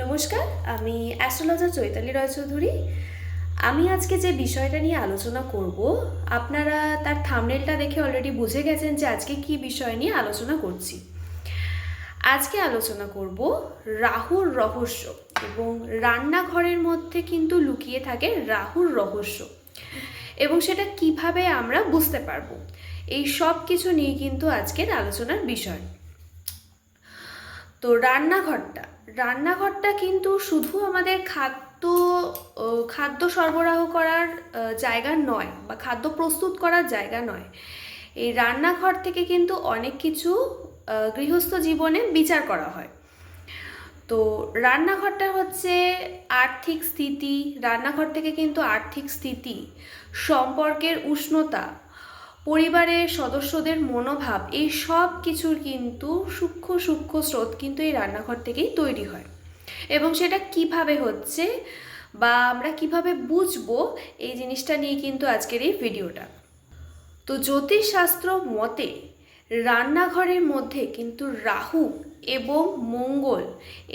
নমস্কার, আমি অ্যাস্ট্রোলজার চৈতালি রায়চৌধুরী। আমি আজকে যে বিষয়টা নিয়ে আলোচনা করব, আপনারা তার থামনেলটা দেখে অলরেডি বুঝে গেছেন যে আজকে কি বিষয় নিয়ে আলোচনা করছি। আজকে আলোচনা করব রাহুর রহস্য এবং রান্নাঘরের মধ্যে কিন্তু লুকিয়ে থাকে রাহুর রহস্য এবং সেটা কীভাবে আমরা বুঝতে পারব। এই সব কিছু নিয়ে কিন্তু আজকের আলোচনার বিষয়। তো রান্নাঘরটা রান্নাঘরটা কিন্তু শুধু আমাদের খাদ্য খাদ্য সরবরাহ করার জায়গা নয় বা খাদ্য প্রস্তুত করার জায়গা নয়। এই রান্নাঘর থেকে কিন্তু অনেক কিছু গৃহস্থ জীবনে বিচার করা হয়। তো রান্নাঘরটা হচ্ছে আর্থিক স্থিতি, রান্নাঘর থেকে কিন্তু আর্থিক স্থিতি, সম্পর্কের উষ্ণতা পরিবারের সদস্যদের মনোভাব, এই সব কিছুর কিন্তু সূক্ষ্ম সূক্ষ্ম স্রোত কিন্তু এই রান্নাঘর থেকেই তৈরি হয়। এবং সেটা কীভাবে হচ্ছে বা আমরা কীভাবে বুঝব এই জিনিসটা নিয়ে কিন্তু আজকের এই ভিডিওটা। তো জ্যোতিষশাস্ত্র মতে, রান্নাঘরের মধ্যে কিন্তু রাহু এবং মঙ্গল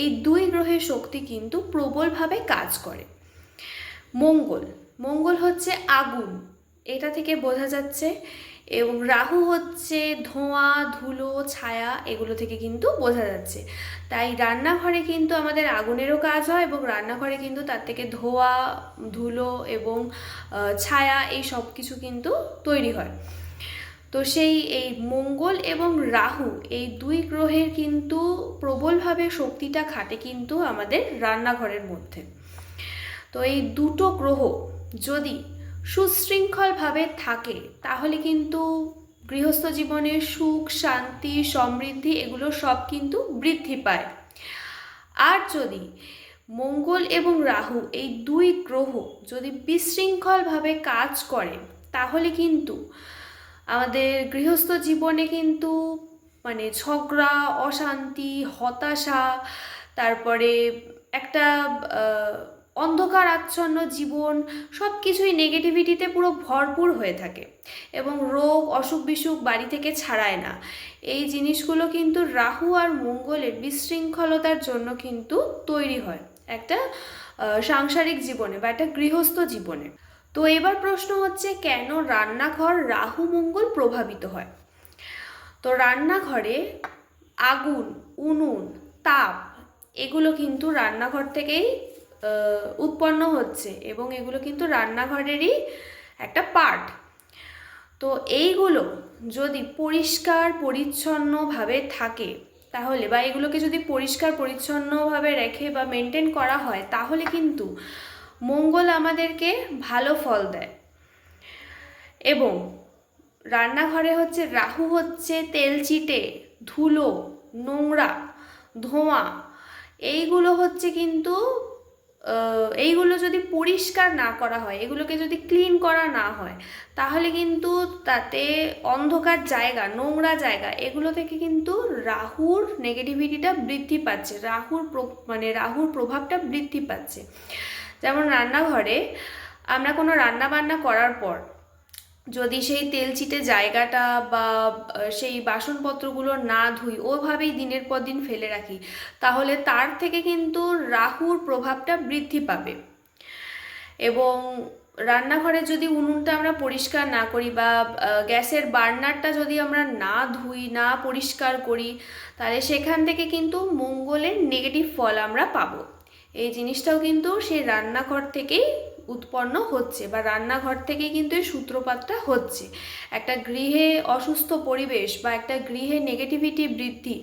এই দুই গ্রহের শক্তি কিন্তু প্রবলভাবে কাজ করে। মঙ্গল মঙ্গল হচ্ছে আগুন এটা থেকে বোঝা যাচ্ছে এবং রাহু হচ্ছে ধোঁয়া, ধুলো, ছায়া এগুলো থেকে কিন্তু বোঝা যাচ্ছে। তাই রান্নাঘরে কিন্তু আমাদের আগুনেরও কাজ হয় এবং রান্নাঘরে কিন্তু তার থেকে ধোঁয়া, ধুলো এবং ছায়া এই সব কিছু কিন্তু তৈরি হয়। তো সেই এই মঙ্গল এবং রাহু এই দুই গ্রহের কিন্তু প্রবলভাবে শক্তিটা খাটে কিন্তু আমাদের রান্নাঘরের মধ্যে। তো এই দুটো গ্রহ যদি সুশৃঙ্খলভাবে থাকে, তাহলে কিন্তু গৃহস্থ জীবনে সুখ, শান্তি, সমৃদ্ধি এগুলো সব কিন্তু বৃদ্ধি পায়। আর যদি মঙ্গল এবং রাহু এই দুই গ্রহ যদি বিশৃঙ্খলভাবে কাজ করে, তাহলে কিন্তু আমাদের গৃহস্থ জীবনে কিন্তু মানে ঝগড়া, অশান্তি, হতাশা, তারপরে একটা অন্ধকার আচ্ছন্ন জীবন সব কিছুই নেগেটিভিটিতে পুরো ভরপুর হয়ে থাকে এবং রোগ, অসুখ বিসুখ বাড়ি থেকে ছাড়ায় না। এই জিনিসগুলো কিন্তু রাহু আর মঙ্গলের বিশৃঙ্খলতার জন্য কিন্তু তৈরি হয় একটা সাংসারিক জীবনে বা একটা গৃহস্থ জীবনে। তো এবার প্রশ্ন হচ্ছে, কেন রান্নাঘর রাহু মঙ্গল প্রভাবিত হয়? তো রান্নাঘরে আগুন, উনুন, তাপ, এগুলো কিন্তু রান্নাঘর থেকেই উৎপন্ন হচ্ছে এবং এগুলো কিন্তু রান্নাঘরেরই একটা পার্ট তো এইগুলো যদি পরিষ্কার, পরিচ্ছন্নভাবে থাকে, তাহলে বা এগুলোকে যদি পরিষ্কার, পরিচ্ছন্নভাবে রেখে বা মেনটেন করা হয়, তাহলে কিন্তু মঙ্গল আমাদেরকে ভালো ফল দেয়। এবং রান্নাঘরে হচ্ছে রাহু হচ্ছে তেলচিটে ধুলো, নোংরা, ধোঁয়া, এইগুলো হচ্ছে কিন্তু এইগুলো যদি পরিষ্কার না করা হয়, এগুলোকে যদি ক্লিন করা না হয়, তাহলে কিন্তু তাতে অন্ধকার জায়গা, নোংরা জায়গা, এগুলো থেকে কিন্তু রাহুর নেগেটিভিটিটা বৃদ্ধি পাচ্ছে, রাহুর মানে রাহুর প্রভাবটা বৃদ্ধি পাচ্ছে। যেমন রান্নাঘরে আমরা কোনো রান্না বান্না করার পর যদি সেই তেল চিটে জায়গাটা বা সেই বাসনপত্রগুলো না ধুই, ওভাবেই দিনের পর দিন ফেলে রাখি, তাহলে তার থেকে কিন্তু রাহুর প্রভাবটা বৃদ্ধি পাবে। এবং রান্নাঘরে যদি উনুনটা আমরা পরিষ্কার না করি বা গ্যাসের বার্নারটা যদি আমরা না ধুই, না পরিষ্কার করি, তাহলে সেখান থেকে কিন্তু মঙ্গলের নেগেটিভ ফল আমরা পাবো। এই জিনিসটাও কিন্তু সেই রান্নাঘর থেকেই উৎপন্ন হচ্ছে বা রান্নাঘর থেকেই কিন্তু এই সূত্রপাতটা হচ্ছে। একটা গৃহে অসুস্থ পরিবেশ বা একটা গৃহে নেগেটিভিটি বৃদ্ধি,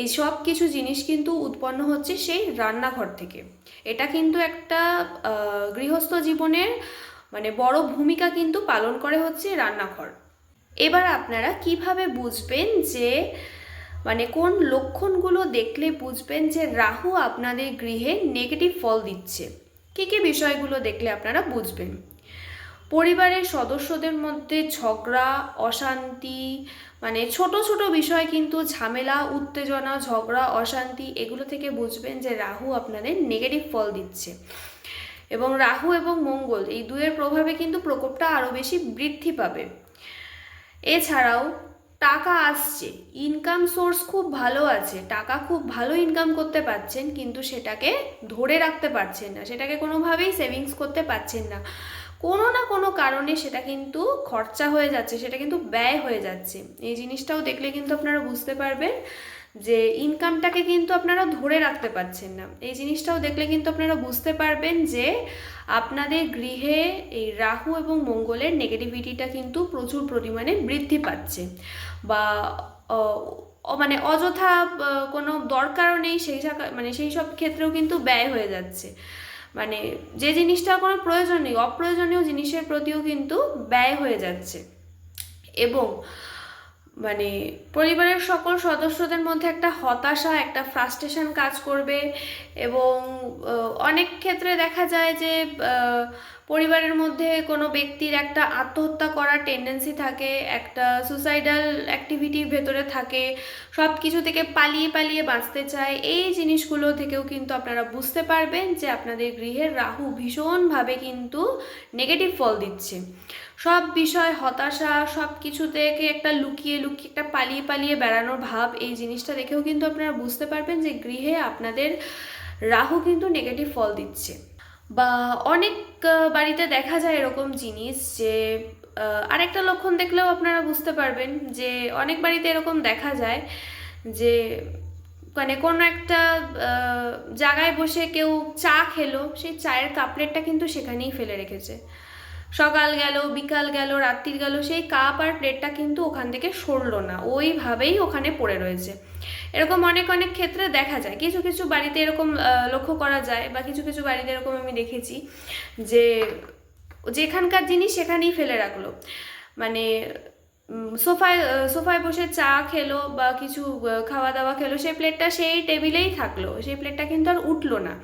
এই সব কিছু জিনিস কিন্তু উৎপন্ন হচ্ছে সেই রান্নাঘর থেকে। এটা কিন্তু একটা গৃহস্থ জীবনের মানে বড় ভূমিকা কিন্তু পালন করে হচ্ছে রান্নাঘর। এবার আপনারা কীভাবে বুঝবেন যে মানে কোন লক্ষণগুলো দেখলে বুঝবেন যে রাহু আপনাদের গৃহে নেগেটিভ ফল দিচ্ছে? কী কী বিষয়গুলো দেখলে আপনারা বুঝবেন। পরিবারের সদস্যদের মধ্যে ঝগড়া, অশান্তি মানে ছোট ছোট বিষয় কিন্তু ঝামেলা, উত্তেজনা, ঝগড়া, অশান্তি এগুলো থেকে বুঝবেন যে রাহু আপনাদের নেগেটিভ ফল দিচ্ছে। এবং রাহু এবং মঙ্গল এই দুয়ের প্রভাবে কিন্তু প্রকোপটা আরও বেশি বৃদ্ধি পাবে। এছাড়াও টাকা আসছে। ইনকাম সোর্স খুব ভালো আছে। টাকা খুব ভালো ইনকাম করতে পারছেন, কিন্তু সেটাকে ধরে রাখতে পারছেন না। সেটাকে কোনোভাবেই সেভিংস করতে পারছেন না। কোনো না কোনো কারণে সেটা কিন্তু খরচা হয়ে যাচ্ছে, সেটা কিন্তু ব্যয় হয়ে যাচ্ছে। এই জিনিসটাও দেখলে কিন্তু আপনারা বুঝতে পারবেন। যে ইনকামটাকে কিন্তু আপনারা ধরে রাখতে পারছেন না। এই জিনিসটাও দেখলে কিন্তু আপনারা বুঝতে পারবেন যে আপনাদের গৃহে এই রাহু এবং মঙ্গলের নেগেটিভিটিটা কিন্তু প্রচুর পরিমাণে বৃদ্ধি পাচ্ছে বা মানে অযথা কোনো দরকারও নেই সেই মানে সেই সব ক্ষেত্রেও কিন্তু ব্যয় হয়ে যাচ্ছে। মানে যে জিনিসটা কোনো প্রয়োজন নেই, অপ্রয়োজনীয় জিনিসের প্রতিও কিন্তু ব্যয় হয়ে যাচ্ছে। এবং মানে পরিবারের সকল সদস্যদের মধ্যে একটা হতাশা, একটা ফ্রাস্ট্রেশন কাজ করবে এবং অনেক ক্ষেত্রে দেখা যায় যে পরিবারের মধ্যে কোনো ব্যক্তির একটা আত্মহত্যা করার টেন্ডেন্সি থাকে, একটা সুসাইডাল অ্যাক্টিভিটির ভেতরে থাকে সব কিছু থেকে পালিয়ে পালিয়ে বাঁচতে চায়, এই জিনিসগুলো থেকেও কিন্তু আপনারা বুঝতে পারবেন যে আপনাদের গৃহের রাহু ভীষণভাবে কিন্তু নেগেটিভ ফল দিচ্ছে। সব বিষয়, হতাশা সব কিছু থেকে একটা লুকিয়ে লুকিয়ে, একটা পালিয়ে পালিয়ে বেড়ানোর ভাব, এই জিনিসটা দেখেও কিন্তু আপনারা বুঝতে পারবেন যে গৃহে আপনাদের রাহু কিন্তু নেগেটিভ ফল দিচ্ছে। বা অনেক বাড়িতে দেখা যায় এরকম জিনিস যে আরেকটা লক্ষণ দেখলেও আপনারা বুঝতে পারবেন যে, অনেক বাড়িতে এরকম দেখা যায় যে মানে কোনো একটা জায়গায় বসে কেউ চা খেলো, সেই চায়ের কাপলেটটা কিন্তু সেখানেই ফেলে রেখেছে। সকাল গেল, বিকাল গেল, রাত্রির গেল, সেই কাপ আর প্লেটটা কিন্তু ওখান থেকে সরলো না। ওইভাবেই ওখানে পড়ে রয়েছে। এরকম অনেক অনেক ক্ষেত্রে দেখা যায়। কিছু কিছু বাড়িতে এরকম লক্ষ্য করা যায় বা কিছু কিছু বাড়িতে এরকম আমি দেখেছি যে, যেখানকার জিনিস সেখানেই ফেলে রাখল। মানে সোফায় সোফায় বসে চা খেলো বা কিছু খাওয়া দাওয়া খেলো, সেই প্লেটটা সেই টেবিলেই থাকল। সেই প্লেটটা কিন্তু আর উঠল না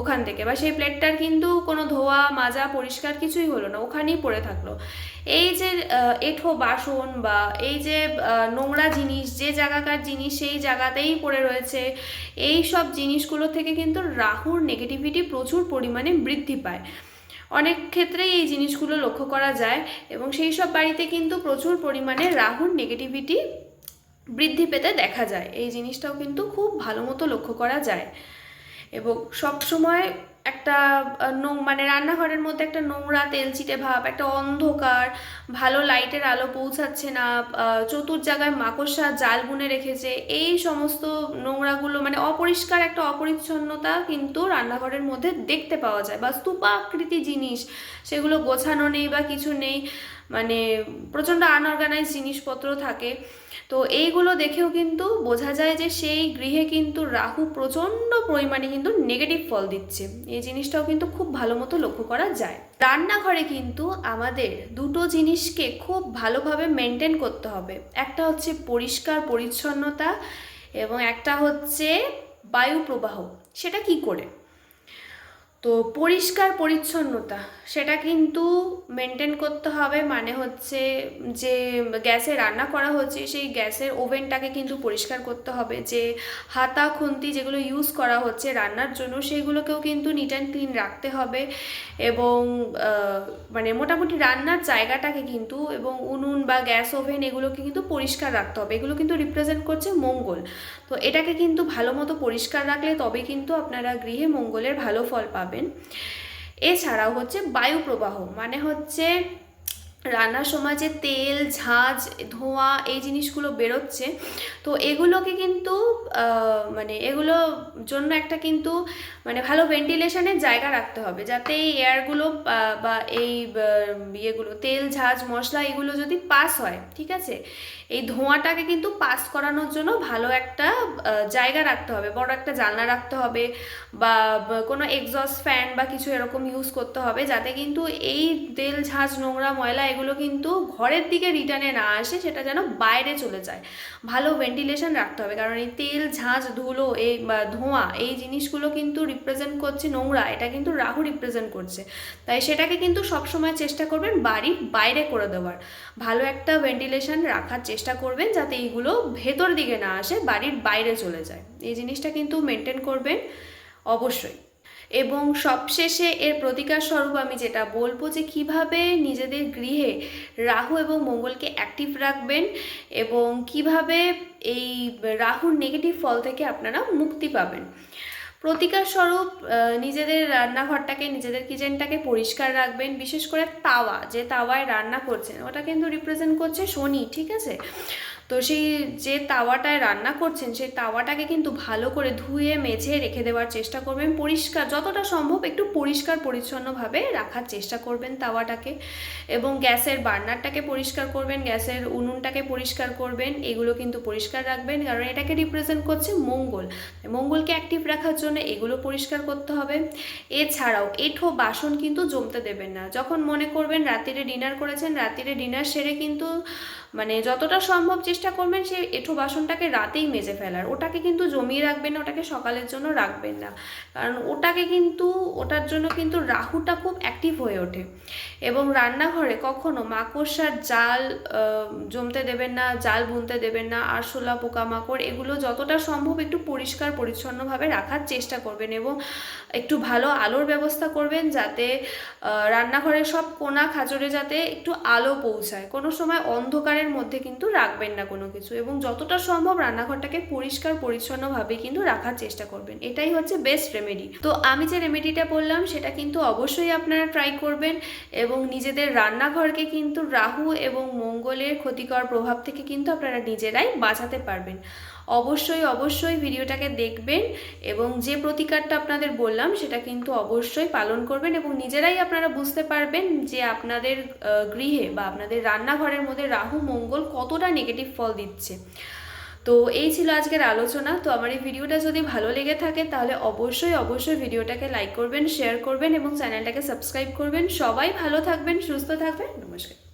ওখান থেকে বা সেই প্লেটটার কিন্তু কোনো ধোয়া, মাজা, পরিষ্কার কিছুই হলো না, ওখানেই পড়ে থাকল। এই যে এঁঠো বাসন বা এই যে নোংরা জিনিস, যে জায়গাকার জিনিস সেই জায়গাতেই পড়ে রয়েছে, এই সব জিনিসগুলো থেকে কিন্তু রাহুর নেগেটিভিটি প্রচুর পরিমাণে বৃদ্ধি পায়। অনেক ক্ষেত্রেই এই জিনিসগুলো লক্ষ্য করা যায় এবং সেই সব বাড়িতে কিন্তু প্রচুর পরিমাণে রাহুর নেগেটিভিটি বৃদ্ধি পেতে দেখা যায়। এই জিনিসটাও কিন্তু খুব ভালো মতো লক্ষ্য করা যায়। এবং সব সময় একটা মানে রান্নাঘরের মধ্যে একটা নোংরা তেলচিটে ভাব, একটা অন্ধকার, ভালো লাইটের আলো পৌঁছাচ্ছে না চতুর জায়গায় মাকড়সা জাল বুনে রেখেছে, এই সমস্ত নোংরাগুলো মানে অপরিষ্কার একটা অপরিচ্ছন্নতা কিন্তু রান্নাঘরের মধ্যে দেখতে পাওয়া যায় বা স্তূপাকৃতি জিনিস, সেগুলো গোছানো নেই বা কিছু নেই মানে প্রচণ্ড আনঅর্গানাইজ জিনিসপত্র থাকে। তো এইগুলো দেখেও কিন্তু বোঝা যায় যে সেই গৃহে কিন্তু রাহু প্রচণ্ড পরিমাণে কিন্তু নেগেটিভ ফল দিচ্ছে। এই জিনিসটাও কিন্তু খুব ভালো মতো লক্ষ্য করা যায়। রান্নাঘরে কিন্তু আমাদের দুটো জিনিসকে খুব ভালোভাবে মেনটেন করতে হবে। একটা হচ্ছে পরিষ্কার পরিচ্ছন্নতা এবং একটা হচ্ছে বায়ু প্রবাহ সেটা কি করে? তো পরিষ্কার পরিচ্ছন্নতা, সেটা কিন্তু মেনটেন করতে হবে। মানে হচ্ছে যে গ্যাসে রান্না করা হচ্ছে, সেই গ্যাসের ওভেনটাকে কিন্তু পরিষ্কার করতে হবে। যে হাতা, খুন্তি যেগুলো ইউজ করা হচ্ছে রান্নার জন্য, সেগুলোকেও কিন্তু নিট অ্যান্ড ক্লিন রাখতে হবে। এবং মানে মোটামুটি রান্নার জায়গাটাকে কিন্তু এবং উনুন বা গ্যাস ওভেন এগুলোকে কিন্তু পরিষ্কার রাখতে হবে। এগুলো কিন্তু রিপ্রেজেন্ট করছে মঙ্গল। তো এটাকে কিন্তু ভালো মতো পরিষ্কার রাখলে তবে কিন্তু আপনারা গৃহে মঙ্গলের ভালো ফল পাবেন। এছাড়াও হচ্ছে বায়ু প্রবাহ মানে হচ্ছে রান্নার সময় যে তেল, ঝাঁজ, ধোঁয়া এই জিনিসগুলো বেরোচ্ছে, তো এগুলোকে কিন্তু মানে এগুলো জন্য একটা কিন্তু মানে ভালো ভেন্টিলেশনের জায়গা রাখতে হবে, যাতে এই এয়ারগুলো বা এই ইয়েগুলো, তেল, ঝাঁজ, মশলা এগুলো যদি পাস হয়, ঠিক আছে? এই ধোঁয়াটাকে কিন্তু পাস করানোর জন্য ভালো একটা জায়গা রাখতে হবে, বড় একটা জানলা রাখতে হবে, বা কোনো এক্সস্ট ফ্যান বা কিছু এরকম ইউজ করতে হবে, যাতে কিন্তু এই তেল, ঝাঁজ, নোংরা, ময়লা এগুলো কিন্তু ঘরের দিকে রিটার্নে না আসে, সেটা যেন বাইরে চলে যায়। ভালো ভেন্টিলেশন রাখতে হবে, কারণ এই তেল ঝাঁঝ ধুলো, এই ধোঁয়া, এই জিনিসগুলো কিন্তু রিপ্রেজেন্ট করছে নোংরা, এটা কিন্তু রাহু রিপ্রেজেন্ট করছে। তাই সেটাকে কিন্তু সবসময় চেষ্টা করবেন বাড়ির বাইরে করে দেওয়ার। ভালো একটা ভেন্টিলেশন রাখার চেষ্টা করবেন যাতে এইগুলো ভেতর দিকে না আসে, বাড়ির বাইরে চলে যায়। এই জিনিসটা কিন্তু মেনটেন করবেন অবশ্যই। এবং সবশেষে এর প্রতিকার স্বরূপ আমি যেটা বলব যে কীভাবে নিজেদের গৃহে রাহু এবং মঙ্গলকে অ্যাক্টিভ রাখবেন এবং কীভাবে এই রাহুর নেগেটিভ ফল থেকে আপনারা মুক্তি পাবেন। প্রতিকার স্বরূপ নিজেদের রান্নাঘরটাকে, নিজেদের কিচেনটাকে পরিষ্কার রাখবেন, বিশেষ করে তাওয়া, যে তাওয়ায় রান্না করছেন, ওটা কিন্তু রিপ্রেজেন্ট করছে শনি, ঠিক আছে? তো সেই যে তাওয়াটায় রান্না করছেন, সেই তাওয়াটাকে কিন্তু ভালো করে ধুয়ে, মেঝে রেখে দেওয়ার চেষ্টা করবেন। পরিষ্কার, যতটা সম্ভব একটু পরিষ্কার, পরিচ্ছন্নভাবে রাখার চেষ্টা করবেন তাওয়াটাকে। এবং গ্যাসের বার্নারটাকে পরিষ্কার করবেন, গ্যাসের উনুনটাকে পরিষ্কার করবেন, এগুলো কিন্তু পরিষ্কার রাখবেন। কারণ এটাকে রিপ্রেজেন্ট করছে মঙ্গল। মঙ্গলকে অ্যাক্টিভ রাখার জন্য এগুলো পরিষ্কার করতে হবে। এছাড়াও এঁঠো বাসন কিন্তু জমতে দেবেন না। যখন মনে করবেন রাত্রিরে ডিনার করেছেন, রাত্রিরে ডিনার সেরে কিন্তু মানে যতটা সম্ভব চেষ্টা করবেন সেই এঁঠো বাসনটাকে রাতেই মেজে ফেলার। ওটাকে কিন্তু জমিয়ে রাখবেন না, ওটাকে সকালের জন্য রাখবেন না। কারণ ওটাকে কিন্তু, ওটার জন্য কিন্তু রাহুটা খুব অ্যাক্টিভ হয়ে ওঠে। এবং রান্নাঘরে কখনো মাকড়সার জাল জমতে দেবেন না, জাল বুনতে দেবেন না আরশোলা পোকামাকড়, এগুলো যতটা সম্ভব একটু পরিষ্কার, পরিচ্ছন্নভাবে রাখার চেষ্টা করবেন এবং একটু ভালো আলোর ব্যবস্থা করবেন যাতে রান্নাঘরের সব কোণা খাজরে যাতে একটু আলো পৌঁছায়। কোনো সময় অন্ধকারের মধ্যে কিন্তু রাখবেন না। কোনো কিছু এবং যতটা সম্ভব রান্নাঘরটাকে পরিষ্কার, পরিচ্ছন্নভাবে কিন্তু রাখার চেষ্টা করবেন। এটাই হচ্ছে বেস্ট রেমেডি তো আমি যে রেমেডিটা বললাম, সেটা কিন্তু অবশ্যই আপনারা ট্রাই করবেন এবং নিজেদের রান্নাঘরকে কিন্তু রাহু এবং মঙ্গলের ক্ষতিকর প্রভাব থেকে কিন্তু আপনারা নিজেরাই বাঁচাতে পারবেন। অবশ্যই অবশ্যই ভিডিওটাকে দেখবেন এবং যে প্রতিকারটা আপনাদের বললাম সেটা কিন্তু অবশ্যই পালন করবেন এবং নিজেরাই আপনারা বুঝতে পারবেন যে আপনাদের গৃহে বা আপনাদের রান্নাঘরের মধ্যে রাহু, মঙ্গল কতটা নেগেটিভ ফল দিচ্ছে। তো এই ছিল আজকের আলোচনা। তো আমার এই ভিডিওটা যদি ভালো লেগে থাকে তাহলে অবশ্যই অবশ্যই ভিডিওটাকে লাইক করবেন শেয়ার করবেন এবং চ্যানেলটাকে সাবস্ক্রাইব করবেন। সবাই ভালো থাকবেন, সুস্থ থাকবেন। নমস্কার।